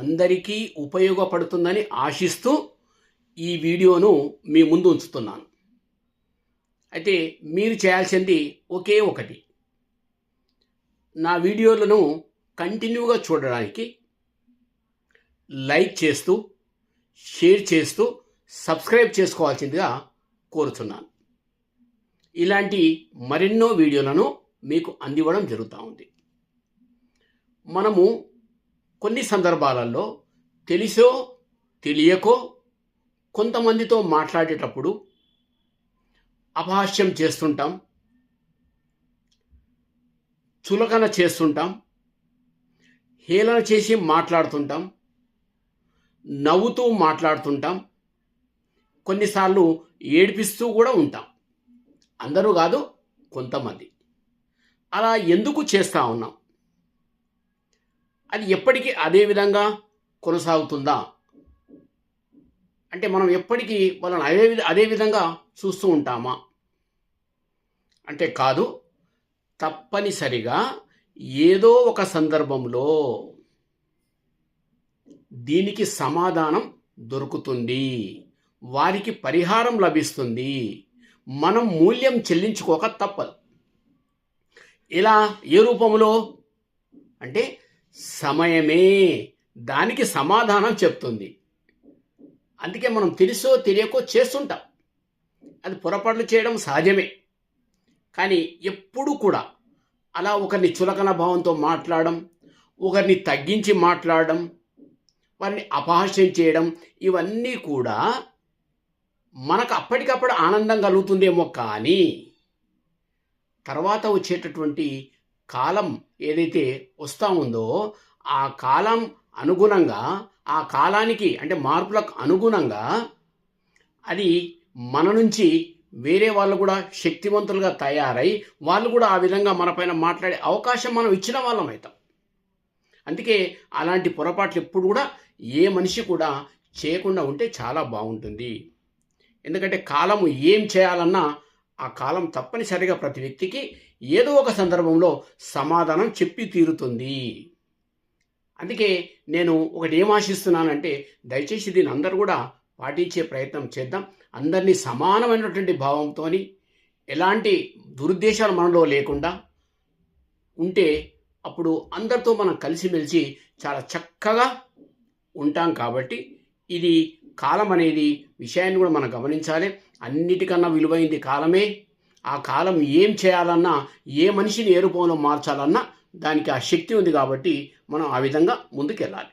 అందరికీ ఉపయోగపడుతుందని ఆశిస్తూ ఈ వీడియోను మీ ముందు ఉంచుతున్నాను. అయితే మీరు చేయాల్సింది ఒకే ఒకటి. నా వీడియోలను కంటిన్యూగా చూడడానికి లైక్ చేస్తూ షేర్ చేస్తూ సబ్స్క్రైబ్ చేసుకోవాల్సిందిగా కోరుతున్నాను ఇలాంటి మరెన్నో వీడియోలను మీకు అందివ్వడం జరుగుతూ ఉంది. మనము కొన్ని సందర్భాలలో తెలిసో తెలియకో కొంతమందితో మాట్లాడేటప్పుడు అపహాస్యం చేస్తుంటాం చులకన చేస్తుంటాం హేళన చేసి మాట్లాడుతుంటాం నవ్వుతూ మాట్లాడుతుంటాం కొన్నిసార్లు ఏడిపిస్తూ కూడా ఉంటాం. అందరూ కాదు కొంతమంది. అలా ఎందుకు చేస్తూ ఉన్నాం? అది ఎప్పటికీ అదే విధంగా కొనసాగుతుందా? అంటే మనం ఎప్పటికీ వాళ్ళని అదే అదే విధంగా చూస్తూ ఉంటామా? అంటే కాదు తప్పనిసరిగా ఏదో ఒక సందర్భంలో దీనికి సమాధానం దొరుకుతుంది వారికి పరిహారం లభిస్తుంది మనం మూల్యం చెల్లించుకోక తప్పదు. ఇలా ఏ రూపంలో? అంటే సమయమే. దానికి సమాధానం చెప్తుంది. అందుకే మనం తెలుసో తెలియకో చేస్తుంటాం. అది పొరపాట్లు చేయడం సహజమే. కానీ ఎప్పుడు కూడా అలా ఒకరిని చులకన భావంతో మాట్లాడడం ఒకరిని తగ్గించి మాట్లాడడం వారిని అపహాస్యం చేయడం ఇవన్నీ కూడా మనకు అప్పటికప్పుడు ఆనందం కలుగుతుందేమో కానీ తర్వాత వచ్చేటటువంటి కాలం ఏదైతే వస్తూ ఉందో ఆ కాలం అనుగుణంగా ఆ కాలానికి అంటే మార్పులకు అనుగుణంగా అది మన నుంచి వేరే వాళ్ళు కూడా శక్తివంతులుగా తయారై వాళ్ళు కూడా ఆ విధంగా మనపైన మాట్లాడే అవకాశం మనం ఇచ్చిన వాళ్ళం అవుతాం. అందుకే అలాంటి పొరపాట్లు ఎప్పుడు కూడా ఏ మనిషి కూడా చేయకుండా ఉంటే చాలా బాగుంటుంది. ఎందుకంటే కాలము ఏం చేయాలన్నా ఆ కాలం తప్పనిసరిగా ప్రతి వ్యక్తికి ఏదో ఒక సందర్భంలో సమాధానం చెప్పి తీరుతుంది. అందుకే నేను ఒకటి ఏం ఆశిస్తున్నానంటే దయచేసి దీని అందరూ కూడా పాటించే ప్రయత్నం చేద్దాం. అందరినీ సమానమైనటువంటి భావంతో ఎలాంటి దురుద్దేశాలు మనలో లేకుండా ఉంటే అప్పుడు అందరితో మనం కలిసిమెలిసి చాలా చక్కగా ఉంటాం కాబట్టి ఇది కాలం అనేది విషయాన్ని కూడా మనం గమనించాలి. అన్నిటికన్నా విలువైంది కాలమే. ఆ కాలం ఏం చేయాలన్నా ఏ మనిషిని ఏ రూపంలో మార్చాలన్నా దానికి ఆ శక్తి ఉంది కాబట్టి మనం ఆ విధంగా ముందుకెళ్ళాలి.